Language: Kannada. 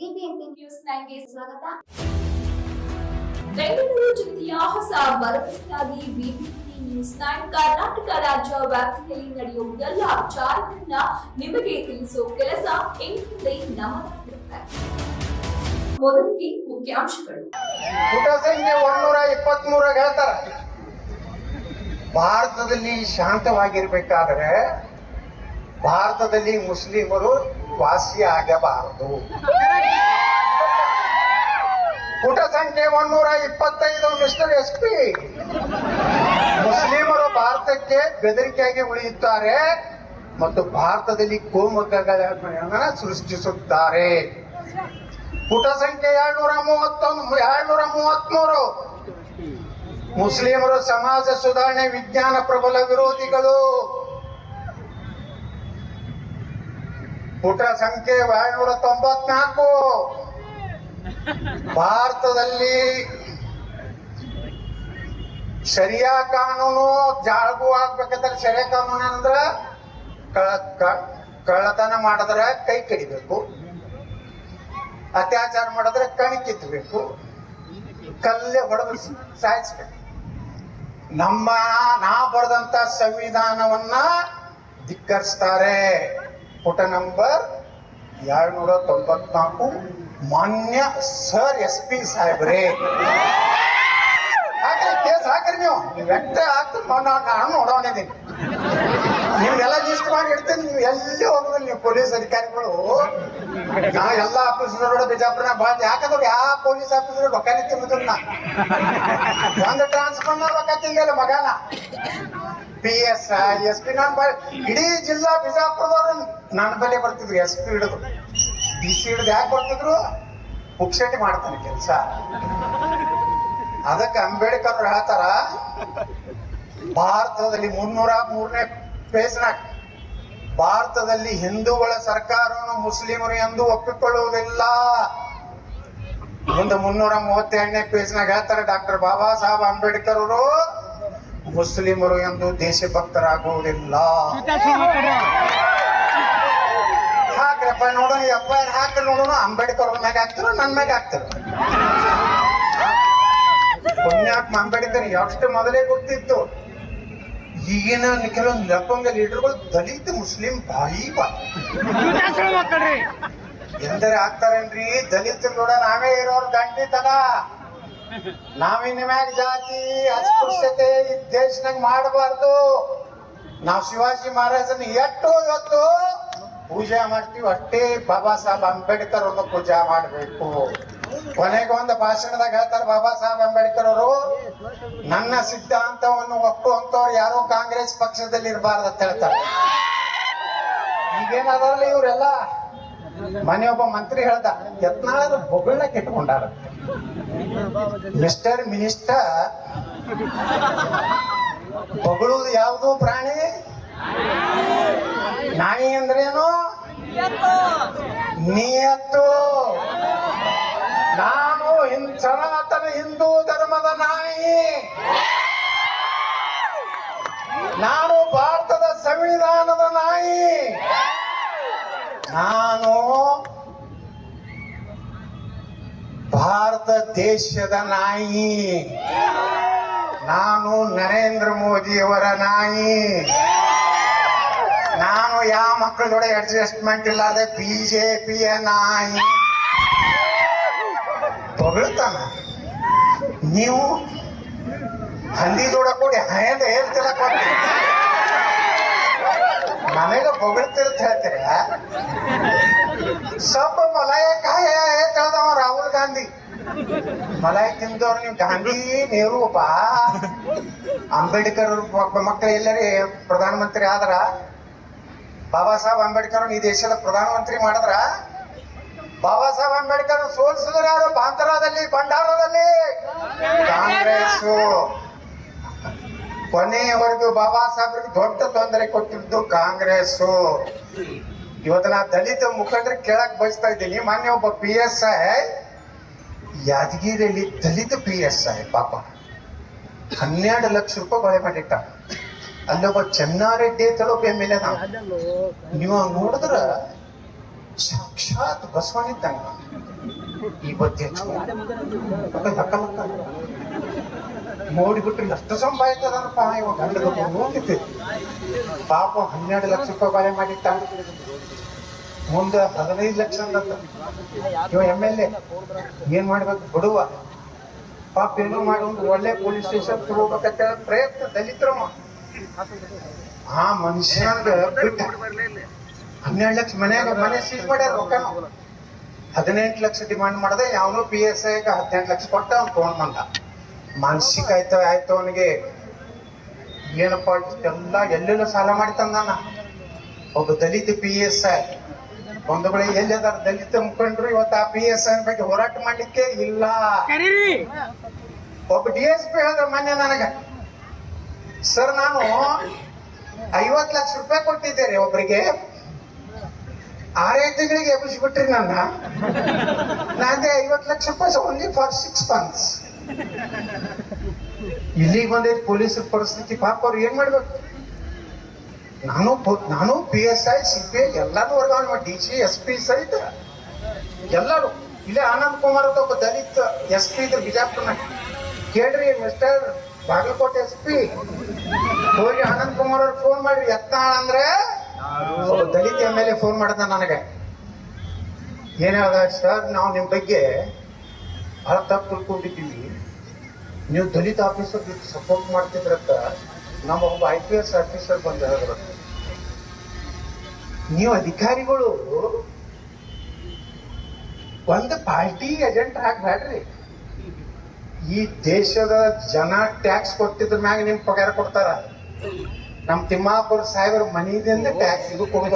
ಬಿಬಿಎಂಪಿ ನ್ಯೂಸ್ ನೈನ್ಗೆ ಸ್ವಾಗತ. ಬೆಂಗಳೂರು ಜಿಲ್ಲೆಯ ಹೊಸ ಭರವಸೆಯಾಗಿ ಬಿಬಿಎಂಪಿ ನ್ಯೂಸ್ ನೈನ್ ಕರ್ನಾಟಕ ರಾಜ್ಯ ವ್ಯಾಪ್ತಿಯಲ್ಲಿ ನಡೆಯುವ ಎಲ್ಲ ವಿಚಾರಗಳನ್ನ ನಿಮಗೆ ತಿಳಿಸುವ ಕೆಲಸ ಎಂದಿದೆ ನಮ್ಮದಾಗಿರುತ್ತೆ ಮೊದಲಿಗೆ ಮುಖ್ಯಾಂಶಗಳು. ಪುಟ ಸಂಖ್ಯೆ ಒಂದೂರ ಇಪ್ಪತ್ಮೂರ ಹೇಳ್ತಾರ. ಭಾರತದಲ್ಲಿ ಶಾಂತವಾಗಿರ್ಬೇಕಾದ್ರೆ ಭಾರತದಲ್ಲಿ ಮುಸ್ಲಿಮರು ವಾಸಿ ಆಗಬಾರದು ಪುಟ ಸಂಖ್ಯೆ ಒಂದೂರ ಇಪ್ಪತ್ತೈದು ಮಿಸ್ಟರ್ ಎಸ್ ಪಿ ಮುಸ್ಲಿಮರು ಭಾರತಕ್ಕೆ ಬೆದರಿಕೆಯಾಗಿ ಉಳಿಯುತ್ತಾರೆ ಮತ್ತು ಭಾರತದಲ್ಲಿ ಕೋಮುಖಗಳನ್ನು ಸೃಷ್ಟಿಸುತ್ತಾರೆ. ಪುಟ ಸಂಖ್ಯೆ ಎರಡ್ನೂರ ಮೂವತ್ತೊಂದು ಎರಡ್ನೂರ ಮೂವತ್ಮೂರು ಮುಸ್ಲಿಮರು ಸಮಾಜ ಸುಧಾರಣೆ, ವಿಜ್ಞಾನ ಪ್ರಬಲ ವಿರೋಧಿಗಳು. ಪುಟ ಸಂಖ್ಯೆ ಎರಡ್ನೂರ ತೊಂಬತ್ನಾಲ್ಕು. ಭಾರತದಲ್ಲಿ ಶರಿಯಾ ಕಾನೂನು ಜಾಗು ಆಗ್ಬೇಕಂದ್ರೆ ಶರಿಯಾ ಕಾನೂನು ಅಂದ್ರ ಕಳ- ಕಳ್ಳತನ ಮಾಡಿದ್ರೆ ಕೈ ಕಡಿಬೇಕು. ಅತ್ಯಾಚಾರ ಮಾಡಿದ್ರೆ ಕಣ್ ಕಿತ್ಬೇಕು ಕಲ್ಲೇ ಹೊಡೆದು ಸಾಯಿಸ್ಬೇಕು. ನಮ್ಮ ನಾ ಬರೆದಂತ ಸಂವಿಧಾನವನ್ನ ಧಿಕ್ಕರಿಸ್ತಾರೆ. ಪುಟ ನಂಬರ್ ಎರಡ್ನೂರ ತೊಂಬತ್ನಾಲ್ಕು ಮಾನ್ಯ ಸರ್ ಎಸ್ ಪಿ ಸಾಹೇಬ್ರೆ. ಹಾಕ್ರಿ ಕೇಸ್ ಹಾಕ್ರಿ ನೀವು. ನೀವು ವ್ಯಕ್ತ ಹಾಕ್ತಾರೆ ನಾನು ನೋಡೋಣಿದ್ದೀನಿ ನಿಮ್ಗೆಲ್ಲ ಲಿಸ್ಟ್ ಮಾಡಿ ಇಡ್ತೀನಿ. ನೀವು ಎಲ್ಲಿ ಹೋಗೋದಿಲ್ಲ ನೀವು ಪೊಲೀಸ್ ಅಧಿಕಾರಿಗಳು. ನಾ ಎಲ್ಲ ಆಫೀಸರ್ ಬಿಜಾಪುರ ಬಂದು ಯಾಕಂದ್ರೆ ಯಾವ ಪೊಲೀಸ್ ಆಫೀಸರ್ ರೊಕ್ಕ ತಿನ್ನೋದಿಲ್ಲ ಒಂದು ಟ್ರಾನ್ಸ್ಫರ್ ರೊಕ್ಕ ತಿಂದಿಲ್ಲ ಮಗನ. ಪಿ ಎಸ್ ಎಸ್ ಪಿ ನಾನು ಇಡೀ ಜಿಲ್ಲಾ ಬಿಜಾಪುರದವ್ರು ನನ್ನ ಬಳಿ ಬರ್ತಿದ್ರು ಎಸ್ ಪಿ ಹಿಡಿದು. ಡಿ ಸಿ ಹಿಡಿದು ಯಾಕೆ ಬರ್ತಿದ್ರು? ಪುಕ್ಷಟಿ ಮಾಡ್ತಾನೆ ಕೆಲಸ. ಅದಕ್ಕೆ ಅಂಬೇಡ್ಕರ್ ಅವ್ರು ಹೇಳ್ತಾರ, ಭಾರತದಲ್ಲಿ ಮುನ್ನೂರ ಮೂರನೇ ಪೇಜ್ನಾಗ ಭಾರತದಲ್ಲಿ ಹಿಂದೂಗಳ ಸರ್ಕಾರವನ್ನು ಮುಸ್ಲಿಮರು ಎಂದು ಒಪ್ಪಿಕೊಳ್ಳುವುದಿಲ್ಲ. ಮುಂದೆ ಮುನ್ನೂರ ಮೂವತ್ತೆರಡನೇ ಪೇಜ್ನಾಗ ಹೇಳ್ತಾರೆ ಡಾಕ್ಟರ್ ಬಾಬಾ ಸಾಹೇಬ್ ಅಂಬೇಡ್ಕರ್ ಅವರು. ಮುಸ್ಲಿಮರು ಎಂದು ದೇಶಭಕ್ತರಾಗುವುದಿಲ್ಲ. ಹಾಕ್ರಪ್ಪ ನೋಡೋಣ ಆರ್ ಹಾಕಿ ನೋಡೋಣ ಅಂಬೇಡ್ಕರ್ ಅವ್ರ ಮ್ಯಾಗ ಹಾಕ್ತಾರ ನನ್ನ ಮ್ಯಾಗ ಹಾಕ್ತಾರ. ಪುಣ್ಯಾತ್ಮ ಅಂಬೇಡ್ಕರ್ ಎಷ್ಟು ಮೊದಲೇ ಗೊತ್ತಿತ್ತು. ಈಗಿನ ಕೆಲವೊಂದು ಲಪ್ಪಂಗ ಲೀಡರ್ಗಳು ದಲಿತ ಮುಸ್ಲಿಂ ಬಾಯಿ ಬಾ. ಎಂದರೆ ಆಗ್ತಾರೇನ್ರಿ? ದಲಿತ ನೋಡ ನಾವೇ ಇರೋರು ದಂಡಿತನ ನಾವಿನ ಮ್ಯಾಗ ಜಾತಿ ಅಸ್ಪೃಶ್ಯತೆ ಈ ದೇಶನಾಗ ಮಾಡಬಾರ್ದು. ನಾವು ಶಿವಾಜಿ ಮಹಾರಾಜನ್ ಎಷ್ಟು ಇವತ್ತು ಪೂಜೆ ಮಾಡ್ತೀವಿ, ಅಷ್ಟೇ ಬಾಬಾ ಸಾಹೇಬ್ ಅಂಬೇಡ್ಕರ್ ಅವ್ರನ್ನ ಪೂಜೆ ಮಾಡಬೇಕು. ಕೊನೆಗೆ ಒಂದು ಭಾಷಣದಾಗ ಹೇಳ್ತಾರೆ ಬಾಬಾ ಸಾಹೇಬ್ ಅಂಬೇಡ್ಕರ್ ಅವರು, ನನ್ನ ಸಿದ್ಧಾಂತವನ್ನು ಒಪ್ಪುವಂತವ್ರು ಯಾರೋ ಕಾಂಗ್ರೆಸ್ ಪಕ್ಷದಲ್ಲಿ ಇರಬಾರ್ದು ಅಂತ ಹೇಳ್ತಾರೆ. ಈಗೇನದಾರಲ್ಲ ಇವರೆಲ್ಲ ಮನೆ ಒಬ್ಬ ಮಂತ್ರಿ ಹೇಳ್ದ ಯತ್ನಾಳದ ಬೊಗಳನ್ನ ಕೆಟ್ಕೊಂಡಾರ. ಮಿಸ್ಟರ್ ಮಿನಿಸ್ಟರ್ ಬೊಗಳುವುದು ಯಾವುದು ಪ್ರಾಣಿ? ನಾಯಿ ಅಂದ್ರೇನು? ನಿಯತ್ತು. ನಾನು ಸನಾತನ ಹಿಂದೂ ಧರ್ಮದ ನಾಯಿ. ನಾನು ಭಾರತದ ಸಂವಿಧಾನದ ನಾಯಿ. ನಾನು ಭಾರತ ದೇಶದ ನಾಯಿ. ನಾನು ನರೇಂದ್ರ ಮೋದಿಯವರ ನಾಯಿ. ನಾನು ಯಾವ ಮಕ್ಕಳ ಜೊತೆ ಅಡ್ಜಸ್ಟ್ಮೆಂಟ್ ಇಲ್ಲದೆ ಬಿಜೆಪಿಯ ನಾಯಿ. ಹೊಗಳ್ತಾನ. ನೀವು ಹಂದಿ ಜೋಡ ಕೂಡಿ ಹಯದ ಹೇಳ್ತಿಲ್ಲ ನನಗ ಹೊಗಳ್ತಿರ್ತ ಹೇಳ್ತೀರ? ಸ್ವಲ್ಪ ಮಲಾಯ ಕಾಯ ರಾಹುಲ್ ಗಾಂಧಿ. ಮಲಾಯ ತಿಂದವ್ರು ನೀವು ಗಾಂಧಿ ನೆಹರು ಬಾ ಅಂಬೇಡ್ಕರ್ ಮಕ್ಕಳು ಎಲ್ಲರೇ ಪ್ರಧಾನಮಂತ್ರಿ ಆದ್ರ? ಬಾಬಾ ಸಾಹೇಬ್ ಅಂಬೇಡ್ಕರ್ ಈ ದೇಶದ ಪ್ರಧಾನಮಂತ್ರಿ ಮಾಡಿದ್ರ? ಬಾಬಾ ಸಾಹೇಬ್ ಅಂಬೇಡ್ಕರ್ ಸೋಲ್ಸಿದ್ರು ಯಾರು? ಬಾಂತರಾದಲ್ಲಿ ಭಂಡಾರದಲ್ಲಿ ಕಾಂಗ್ರೆಸ್ ಕೊನೆಯವರೆಗೂ ಬಾಬಾ ಸಾಹೇಬ್ರಿಗೆ ದೊಡ್ಡ ತೊಂದರೆ ಕೊಟ್ಟಿದ್ದು ಕಾಂಗ್ರೆಸ್ ಇವತ್ತು ನಾ ದಲಿತ ಮುಖಂಡರು ಕೇಳಕ್ ಬಯಸ್ತಾ ಇದ್ದೀನಿ. ಮಾನ್ಯ ಒಬ್ಬ ಪಿ ಎಸ್ ಐ ಯಾದಗಿರಿಯಲ್ಲಿ ದಲಿತ ಪಿ ಎಸ್ ಐ ಪಾಪ. ಹನ್ನೆರಡು ಲಕ್ಷ ರೂಪಾಯಿ ಕೊಳೆ ಮಾಡಿಟ್ಟ. ಅಲ್ಲೊಬ್ಬ ಚೆನ್ನಾರೆಡ್ಡಿ ಅಂತ ಒಬ್ಬ ಎಂ ಎಲ್ ಎ ನೀವು ನೋಡಿದ್ರ? ಸಾಕ್ಷಾತ್ ಬಸವಣ್ಣಿದ್ದಂಗ ಈ ಬತ್ತಿ ನೋಡಿಬಿಟ್ರೆ ಎಷ್ಟು ಸಂಪಾದಿತದನಪ್ಪ ಇವಾಗ? ಗಂಡದ ಹೋಗಿತ್ತು ಪಾಪ ಹನ್ನೆರಡು ಲಕ್ಷ ರೂಪಾಯಿ ಬಾಳೆ ಮಾಡಿಟ್ಟ. ಮುಂದೆ ಹದಿನೈದು ಲಕ್ಷ ಅಂತ ಇವ ಎಂ ಎಲ್ ಎ ಏನ್ ಮಾಡ್ಬೇಕು? ಬಿಡುವ. ಪಾಪ ಏನೋ ಮಾಡಿ ಒಂದು ಒಳ್ಳೆ ಪೊಲೀಸ್ ಸ್ಟೇಷನ್ ತಗೋಬೇಕಂತ ಪ್ರಯತ್ನ ದಲಿತ್ರಮ್ಮ ಆ ಮನುಷ್ಯನಂದ ಬಿಟ್ಟು ಹನ್ನೆರಡು ಲಕ್ಷ ಮನ್ಯಾಗ ಮನೆ ಸೀಸ್ ಮಾಡ್ಯಾರ ರೊಕ್ಕ ಹದಿನೆಂಟು ಲಕ್ಷ ಡಿಮಾಂಡ್ ಮಾಡಿದೆ ಯಾವನೋ ಪಿ ಎಸ್ ಐ ಹದಿನೆಂಟು ಲಕ್ಷ ಕೊಟ್ಟ ಅವ್ನು ತಗೊಂಡ್ ಬಂದ. ಮಾನಸಿಕ ಆಯ್ತು ಆಯ್ತು ಅವನಿಗೆ. ಏನಪ್ಪ ಎಲ್ಲ ಎಲ್ಲೆಲ್ಲ ಸಾಲ ಮಾಡಿ ತಂದಾನ ಒಬ್ಬ ದಲಿತ ಪಿ ಎಸ್ ಐ ಒಂದು ಬಳಿ ಎಲ್ಲಿ ಅದಾರ ದಲಿತ ಮುಖಂಡರು ಇವತ್ತು ಆ ಪಿ ಎಸ್ ಐ ಬಗ್ಗೆ ಹೋರಾಟ ಮಾಡ್ಲಿಕ್ಕೆ ಇಲ್ಲ. ಒಬ್ಬ ಡಿ ಎಸ್ ಪಿ ಹೇಳಿದ್ರೆ ಮೊನ್ನೆ ನನಗ. ಸರ್ ನಾನು ಐವತ್ತು ಲಕ್ಷ ರೂಪಾಯಿ ಕೊಟ್ಟಿದ್ದೆ ರೀ ಒಬ್ರಿಗೆ. ಆರೈದು ತಿಂಗಳಿಗೆ ಎಬ್ಬಿಸ್ಬಿಟ್ರಿ ನನ್ನ. ನಾನೇ ಐವತ್ತು ಲಕ್ಷ ರೂಪಾಯಿ ಓನ್ಲಿ ಫಾರ್ ಸಿಕ್ಸ್ ಮಂತ್ಸ್ ಇಲ್ಲಿಗೆ ಬಂದೈತಿ ಪೊಲೀಸ್ ಪರಿಸ್ಥಿತಿ ಪಾಪ ಅವ್ರು ಏನ್ ಮಾಡ್ಬೇಕು? ನಾನು ನಾನು P S I C P I ಎಲ್ಲಾನು ವರ್ಗಾವಣೆ ಮಾಡಿ ಡಿ ಸಿ ಎಸ್ ಪಿ ಸಹಿತ ಎಲ್ಲರೂ ಇಲ್ಲೇ ಆನಂದ್ ಕುಮಾರ್ ಅಂತ ಒಬ್ಬ ದಲಿತ ಎಸ್ ಪಿ ಇದ್ರ ಬಿಜಾಪುರ್ನ. ಕೇಳ್ರಿ ಮಿಸ್ಟರ್ ಬಾಗಲಕೋಟೆ ಎಸ್ ಪಿ ಹೋಗಿ ಆನಂದ್ ಕುಮಾರ್ ಅವ್ರು ಫೋನ್ ಮಾಡಿ ಯತ್ನಾಳ್ ಅಂದ್ರೆ ದಲಿತ ಎಂ ಎಲ್ ಎ ಫೋನ್ ಮಾಡಿದ ನನಗೆ. ಏನ್ ಹೇಳ್ದ ಸರ್ ನಾವು ನಿಮ್ ಬಗ್ಗೆ ಬಹಳ ತಪ್ಪು ತಿಳ್ಕೊಂಡಿದ್ದೀವಿ. ನೀವು ದಲಿತ ಆಫೀಸರ್ ಸಪೋರ್ಟ್ ಮಾಡ್ತಿದ್ರಂತ ನಮ್ಮ ಒಬ್ಬ ಐ ಪಿ ಎಸ್ ಆಫೀಸರ್ ಬಂದ ಹೇಳಿದ್ರು. ನೀವು ಅಧಿಕಾರಿಗಳು ಒಂದು ಪಾರ್ಟಿ ಏಜೆಂಟ್ ಹಾಕ್ಬೇಡ್ರಿ ಈ ದೇಶದ ಜನ ಟ್ಯಾಕ್ಸ್ ಕೊಟ್ಟಿದ್ರ ಮ್ಯಾಗ ನಿಮ್ ಪಗಾರ ಕೊಡ್ತಾರ. ನಮ್ ತಿಮ್ಮಾಪುರ ಸಾಹೇಬ್ರ ಮನಿದಿಂದ ಟ್ಯಾಕ್ಸ್ ಇದು ಕೊಡುದ